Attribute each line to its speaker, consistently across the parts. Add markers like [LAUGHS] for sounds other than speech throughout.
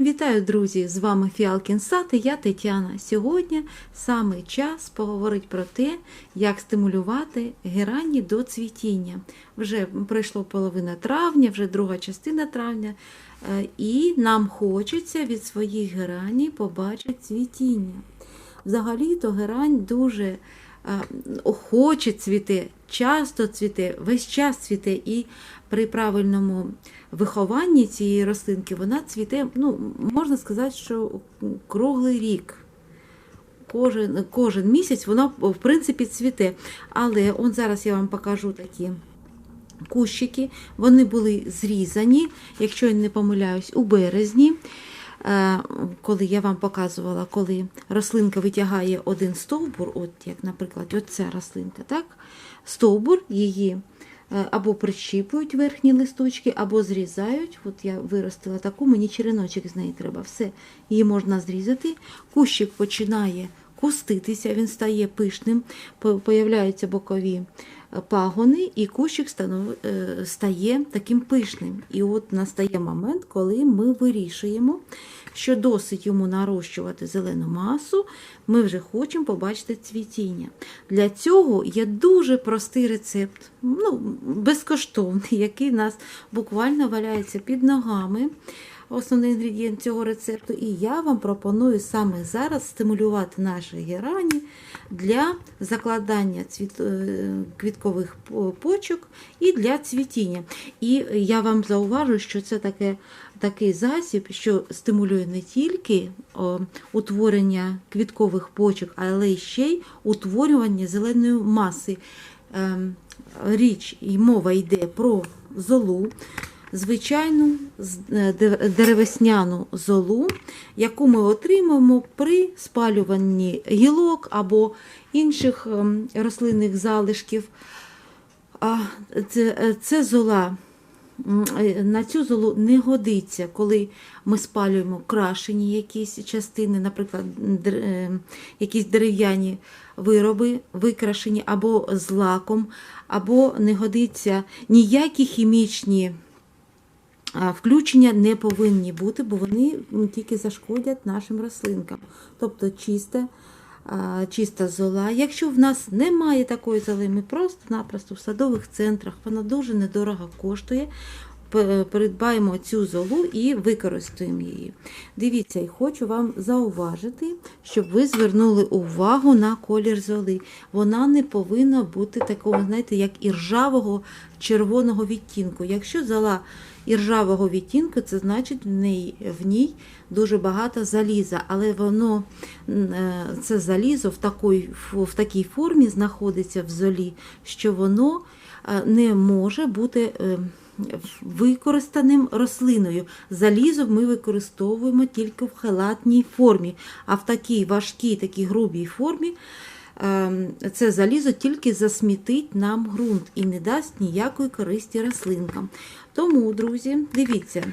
Speaker 1: Вітаю, друзі! З вами Фіалкін Сад і я Тетяна. Сьогодні саме час поговорити про те, як стимулювати герані до цвітіння. Вже пройшло половина травня, вже друга частина травня, е, і нам хочеться від своїх гераній побачити цвітіння. Взагалі-то герань дуже охоче цвіте, часто цвіте, весь час цвіте, і при правильному вихованні цієї рослинки вона цвіте, ну, можна сказати, що круглий рік. Кожен, кожен місяць вона, в принципі, цвіте. Але он зараз я вам покажу такі кущики. Вони були зрізані, якщо я не помиляюсь, у березні. Е, Коли я вам показувала, коли рослинка витягає один стовбур, от як, наприклад, оця рослинка, так? стовбур її е, або прищіпують верхні листочки, або зрізають. От я виростила таку, мені череночок з неї треба. Все, її можна зрізати. Кущик починає куститися, він стає пишним, по- появляються бокові е, пагони, і кущик е, стає таким пишним. І от настає момент, коли ми вирішуємо, що досить йому нарощувати зелену масу, ми вже хочемо побачити цвітіння. Для цього є дуже простий рецепт, ну, безкоштовний, який в нас буквально валяється під ногами. Основний інгредієнт цього рецепту, і я вам пропоную саме зараз стимулювати наші герані для закладання цвіт... е, квіткових почок і для цвітіння. І я вам зауважу, що це таке, такий засіб, що стимулює не тільки о, утворення квіткових почок, але ще й утворювання зеленої маси. Ем, Річ і мова йде про золу звичайну е, дер- деревесняну золу, яку ми отримаємо при спалюванні гілок або інших ем, рослинних залишків. Це, е, зола. е, На цю золу не годиться, коли ми спалюємо крашені якісь частини, наприклад, якісь дерев'яні вироби викрашені або з лаком, або не годиться ніякі хімічні включення не повинні бути, бо вони тільки зашкодять нашим рослинкам. Тобто чиста, чиста зола. Якщо в нас немає такої золи, ми просто-напросто в садових центрах, вона дуже недорого коштує. П- Придбаємо цю золу і використаємо її. Дивіться, і хочу вам зауважити, щоб ви звернули увагу на колір золи. Вона не повинна бути такого, знаєте, як іржавого червоного відтінку. Якщо зола іржавого відтінку, це значить в ній, в ній дуже багато заліза, але воно е, це залізо в такій, в такій формі знаходиться в золі, що воно е, не може бути е, використаним рослиною. Залізо ми використовуємо тільки в халатній формі, а в такій важкій, такій грубій формі ем, це залізо тільки засмітить нам ґрунт і не дасть ніякої користі рослинкам. Тому, друзі, дивіться,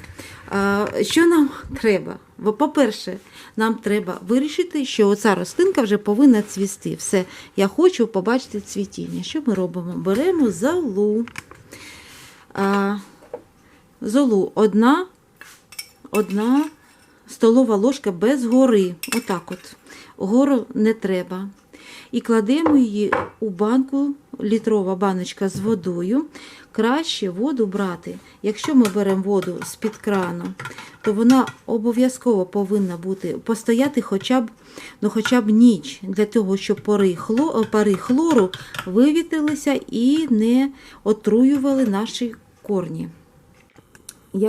Speaker 1: що нам [LAUGHS] треба. По-перше, нам треба вирішити, що оця рослинка вже повинна цвісти. Все, я хочу побачити цвітіння. Що ми робимо? Беремо золу. Золу одна, одна столова ложка без гори. Отак от. Гору не треба. І кладемо її у банку, літрова баночка з водою. Краще воду брати. Якщо ми беремо воду з-під крану, то вона обов'язково повинна бути постояти хоча б, ну, хоча б ніч, для того, щоб пари, хло, пари хлору вивітрилися і не отруювали наші корні.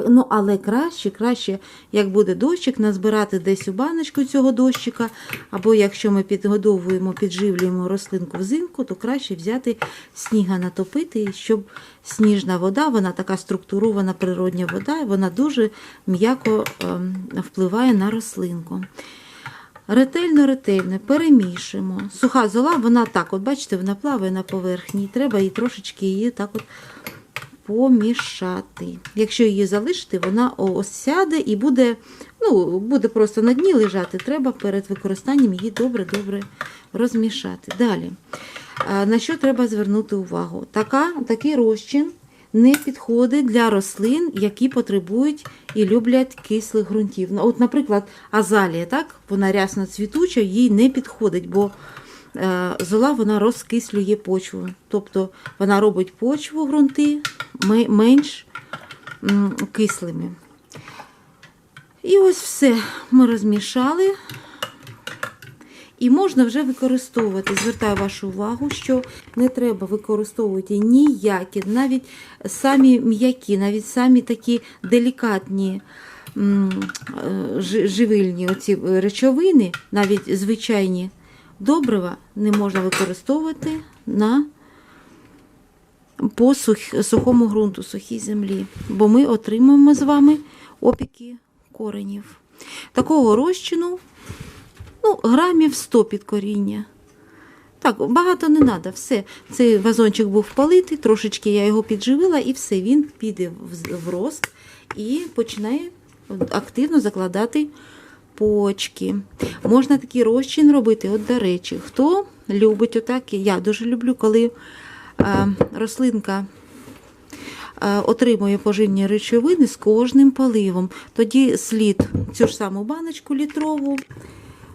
Speaker 1: Ну, але краще, краще, як буде дощик, назбирати десь у баночку цього дощика, або якщо ми підгодовуємо, підживлюємо рослинку взимку, то краще взяти сніга натопити, щоб сніжна вода, вона така структурована природня вода, вона дуже м'яко ем, впливає на рослинку. Ретельно, ретельно перемішуємо. Суха зола, вона так, от бачите, вона плаває на поверхні. Треба її трошечки її так от помішати. Якщо її залишити, вона осяде і буде, ну, буде просто на дні лежати. Треба перед використанням її добре-добре розмішати. Далі. На що треба звернути увагу? Така, такий розчин не підходить для рослин, які потребують і люблять кислих ґрунтів. Ну, От, наприклад, азалія, так? вона рясно цвітуча, їй не підходить, бо зола вона розкислює почву. Тобто вона робить почву ґрунти менш кислими. І ось все ми розмішали. І можна вже використовувати. Звертаю вашу увагу, що не треба використовувати ніякі, навіть самі м'які, навіть самі такі делікатні е, живильні оці речовини, навіть звичайні добрива, не можна використовувати на по сухому ґрунту, сухій землі, бо ми отримаємо з вами опіки коренів. Такого розчину ну, грамів 100 під коріння. Так, багато не треба, все. Цей вазончик був политий, трошечки я його підживила, і все, він піде в рост і починає активно закладати почки. Можна такий розчин робити, от до речі, хто любить отак, я дуже люблю, коли е, рослинка е, отримує поживні речовини з кожним поливом. Тоді слід цю ж саму баночку літрову,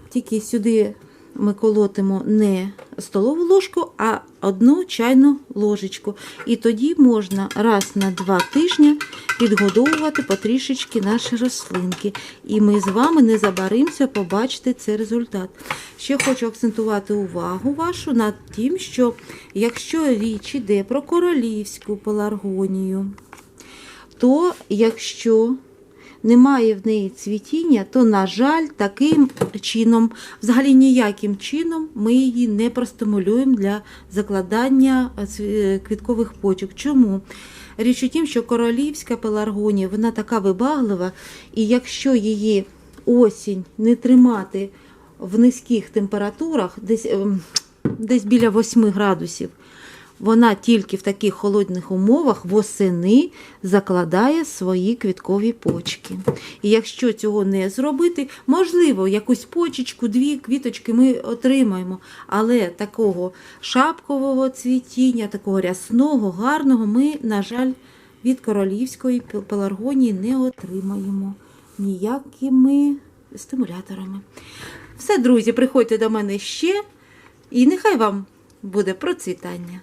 Speaker 1: тільки сюди ми колотимо не столову ложку, а одну чайну ложечку. І тоді можна раз на два тижні підгодовувати потрішечки наші рослинки. І ми з вами не забаримося побачити цей результат. Ще хочу акцентувати увагу вашу над тим, що якщо річ іде про королівську пеларгонію, то якщо немає в неї цвітіння, то, на жаль, таким чином, взагалі ніяким чином, ми її не простимулюємо для закладання е, квіткових почок. Чому? Річ у тім, що королівська пеларгонія, вона така вибаглива, і якщо її осінь не тримати в низьких температурах, десь, ем, десь біля 8 градусів, вона тільки в таких холодних умовах восени закладає свої квіткові почки. І якщо цього не зробити, можливо, якусь почечку, дві квіточки ми отримаємо, але такого шапкового цвітіння, такого рясного, гарного ми, на жаль, від королівської пеларгонії не отримаємо ніякими стимуляторами. Все, друзі, приходьте до мене ще, і нехай вам буде процвітання.